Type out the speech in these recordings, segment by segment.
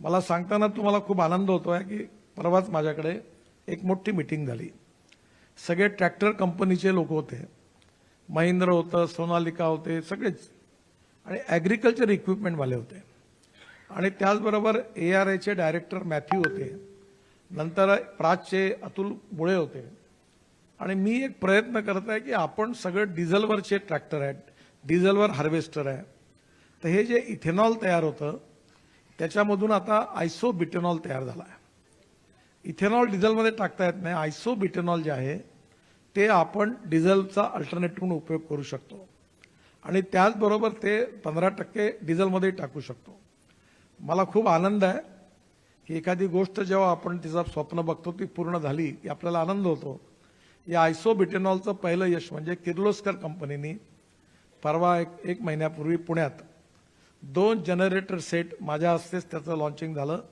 मला सांगताना तुम्हाला खूप आनंद होतो आहे की परवाच माझ्याकडे एक मोठी मिटिंग झाली. सगळे ट्रॅक्टर कंपनीचे लोक होते. महिंद्र होतं सोनालिका होते सगळेच. आणि ॲग्रिकल्चर इक्विपमेंटवाले होते. आणि त्याचबरोबर ए आर आयचे डायरेक्टर मॅथ्यू होते. नंतर प्राजचे अतुल मुळे होते. आणि मी एक प्रयत्न करत आहे की आपण सगळं डिझेलवरचे ट्रॅक्टर आहेत डिझेलवर हार्वेस्टर आहे. तर हे जे इथेनॉल तयार होतं त्याच्यामधून आता आयसो बिटेनॉल तयार झाला आहे इथेनॉल डिझेलमध्ये टाकता येत नाही. आयसो बिटेनॉल जे आहे ते आपण डिझेलचा अल्टरनेटिव्ह म्हणून उपयोग करू शकतो. आणि त्याचबरोबर ते पंधरा टक्के डिझेलमध्ये टाकू शकतो. मला खूप आनंद आहे की एखादी गोष्ट जेव्हा आपण तिचं स्वप्न बघतो ती पूर्ण झाली की आपल्याला आनंद होतो. या आयसो बिटेनॉलचं पहिलं यश म्हणजे किर्लोस्कर कंपनीनी परवा एक एक महिन्यापूर्वी पुण्यात दोन जनरेटर सेट माझ्या हस्तेच त्याचं लॉन्चिंग झालं.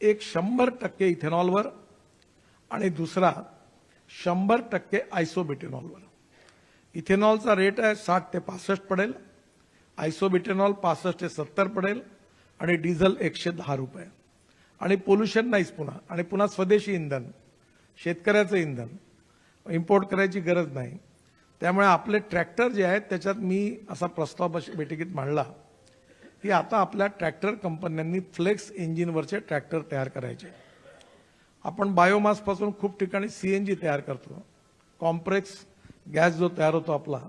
एक शंभर टक्के इथेनॉलवर आणि दुसरा शंभर टक्के आयसोबिटेनॉलवर इथेनॉलचा रेट आहे साठ ते पासष्ट पडेल. आयसोबिटेनॉल पासष्ट ते सत्तर पडेल आणि डिझेल एकशे दहा रुपये. आणि पोल्युशन नाहीच पुन्हा. आणि पुन्हा स्वदेशी इंधन शेतकऱ्याचं इंधन. इम्पोर्ट करायची गरज नाही. त्यामुळे आपले ट्रॅक्टर जे आहेत त्याच्यात मी असा प्रस्ताव बैठकीत मांडला. की आता आपल्या ट्रॅक्टर कंपन्यांनी फ्लेक्स इंजिनवरचे ट्रॅक्टर तयार करायचे. आपण बायोमासपासून खूप ठिकाणी सी एन जी तयार करतो. कॉम्प्रेक्स गॅस जो तयार होतो आपला